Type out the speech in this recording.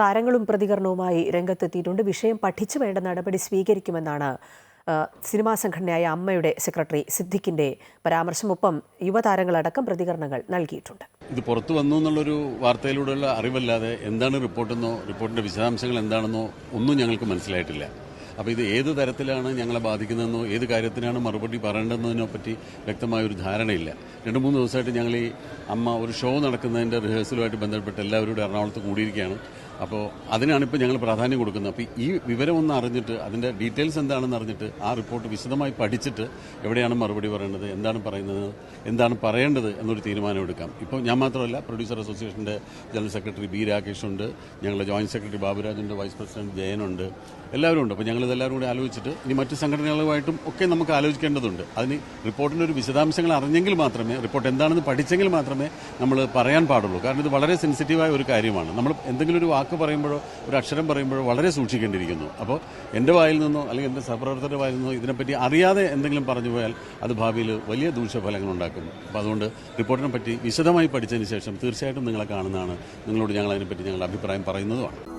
താരങ്ങളും പ്രതികരണവുമായി രംഗത്തെത്തിയിട്ടുണ്ട്. വിഷയം പഠിച്ചു വേണ്ട നടപടി സ്വീകരിക്കുമെന്നാണ് സിനിമാ സംഘടനയായ അമ്മയുടെ സെക്രട്ടറി സിദ്ദിഖിന്റെ പരാമർശം. ഒപ്പം യുവതാരങ്ങളടക്കം പ്രതികരണങ്ങൾ നൽകിയിട്ടുണ്ട്. ഇത് പുറത്തു വന്നു എന്നുള്ളൊരു വാർത്തയിലൂടെയുള്ള അറിവല്ലാതെ എന്താണ് റിപ്പോർട്ടെന്നോ റിപ്പോർട്ടിന്റെ വിശദാംശങ്ങൾ എന്താണെന്നോ ഒന്നും ഞങ്ങൾക്ക് മനസ്സിലായിട്ടില്ല. അപ്പോൾ ഇത് ഏത് തരത്തിലാണ് ഞങ്ങളെ ബാധിക്കുന്നതെന്നോ ഏത് കാര്യത്തിനാണ് മറുപടി പറയേണ്ടതെന്നതിനെ പറ്റി വ്യക്തമായ ഒരു ധാരണയില്ല. രണ്ട് മൂന്ന് ദിവസമായിട്ട് ഞങ്ങൾ ഈ അമ്മ ഒരു ഷോ നടക്കുന്നതിന്റെ റിഹേഴ്സലുമായിട്ട് ബന്ധപ്പെട്ട് എല്ലാവരോടും എറണാകുളത്ത് കൂടിയിരിക്കുകയാണ്. അപ്പോൾ അതിനാണ് ഇപ്പോൾ ഞങ്ങൾ പ്രാധാന്യം കൊടുക്കുന്നത്. അപ്പോൾ ഈ വിവരം ഒന്ന് അറിഞ്ഞിട്ട് അതിന്റെ ഡീറ്റെയിൽസ് എന്താണെന്ന് അറിഞ്ഞിട്ട് ആ റിപ്പോർട്ട് വിശദമായി പഠിച്ചിട്ട് എവിടെയാണ് മറുപടി പറയേണ്ടത് എന്താണ് പറയുന്നത് എന്താണ് പറയേണ്ടത് എന്നൊരു തീരുമാനം എടുക്കാം. ഇപ്പോൾ ഞാൻ മാത്രമല്ല പ്രൊഡ്യൂസർ അസോസിയേഷന്റെ ജനറൽ സെക്രട്ടറി ബി രാകേഷ് ഉണ്ട് ഞങ്ങളുടെ ജോയിന്റ് സെക്രട്ടറി ബാബുരാജുണ്ട് വൈസ് പ്രസിഡന്റ് ജയനുണ്ട് എല്ലാവരും ഉണ്ട്. അപ്പോൾ ഞങ്ങളിതെല്ലാവരും കൂടി ആലോചിച്ചിട്ട് ഇനി മറ്റ് സംഘടനകളുമായിട്ടും ഒക്കെ നമുക്ക് ആലോചിക്കേണ്ടതുണ്ട്. അതിന് റിപ്പോർട്ടിന്റെ ഒരു വിശദാംശങ്ങൾ അറിഞ്ഞെങ്കിൽ മാത്രമേ റിപ്പോർട്ട് എന്താണെന്ന് പഠിച്ചെങ്കിൽ മാത്രമേ നമ്മൾ പറയാൻ പാടുള്ളൂ. കാരണം ഇത് വളരെ സെൻസിറ്റീവായ ഒരു കാര്യമാണ്. നമ്മൾ എന്തെങ്കിലും ഒരു വാക്ക് പറയുമ്പോഴോ ഒരു അക്ഷരം പറയുമ്പോഴോ വളരെ സൂക്ഷിക്കേണ്ടിയിരിക്കുന്നു. അപ്പോൾ എന്റെ വായിൽ നിന്നോ അല്ലെങ്കിൽ എന്റെ സഹപ്രവർത്തകരുടെ വായിൽ നിന്നോ ഇതിനെപ്പറ്റി അറിയാതെ എന്തെങ്കിലും പറഞ്ഞു പോയാൽ അത് ഭാവിയിൽ വലിയ ദൂഷ്യഫലങ്ങൾ ഉണ്ടാക്കും. അപ്പോൾ അതുകൊണ്ട് റിപ്പോർട്ടിനെ പറ്റി വിശദമായി പഠിച്ചതിന് ശേഷം തീർച്ചയായിട്ടും നിങ്ങളെ കാണുന്നതാണ്. നിങ്ങളോട് ഞങ്ങൾ അതിനെപ്പറ്റി ഞങ്ങളുടെ അഭിപ്രായം പറയുന്നതുമാണ്.